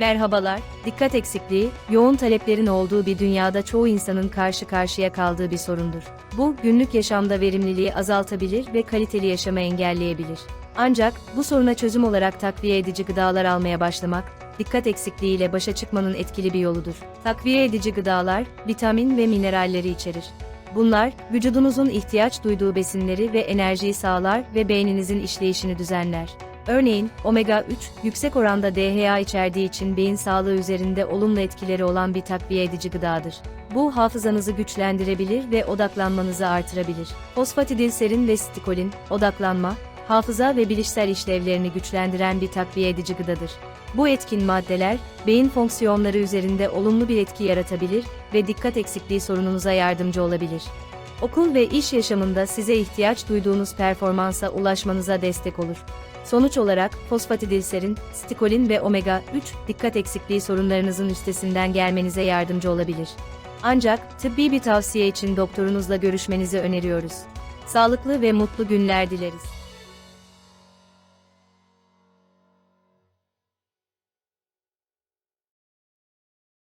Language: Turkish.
Merhabalar, dikkat eksikliği, yoğun taleplerin olduğu bir dünyada çoğu insanın karşı karşıya kaldığı bir sorundur. Bu, günlük yaşamda verimliliği azaltabilir ve kaliteli yaşamı engelleyebilir. Ancak, bu soruna çözüm olarak takviye edici gıdalar almaya başlamak, dikkat eksikliğiyle başa çıkmanın etkili bir yoludur. Takviye edici gıdalar, vitamin ve mineralleri içerir. Bunlar, vücudunuzun ihtiyaç duyduğu besinleri ve enerjiyi sağlar ve beyninizin işleyişini düzenler. Örneğin, omega 3, yüksek oranda DHA içerdiği için beyin sağlığı üzerinde olumlu etkileri olan bir takviye edici gıdadır. Bu, hafızanızı güçlendirebilir ve odaklanmanızı artırabilir. Fosfatidilserin ve stikolin, odaklanma, hafıza ve bilişsel işlevlerini güçlendiren bir takviye edici gıdadır. Bu etkin maddeler, beyin fonksiyonları üzerinde olumlu bir etki yaratabilir ve dikkat eksikliği sorununuza yardımcı olabilir. Okul ve iş yaşamında size ihtiyaç duyduğunuz performansa ulaşmanıza destek olur. Sonuç olarak fosfatidilserin, stikolin ve omega 3 dikkat eksikliği sorunlarınızın üstesinden gelmenize yardımcı olabilir. Ancak tıbbi bir tavsiye için doktorunuzla görüşmenizi öneriyoruz. Sağlıklı ve mutlu günler dileriz.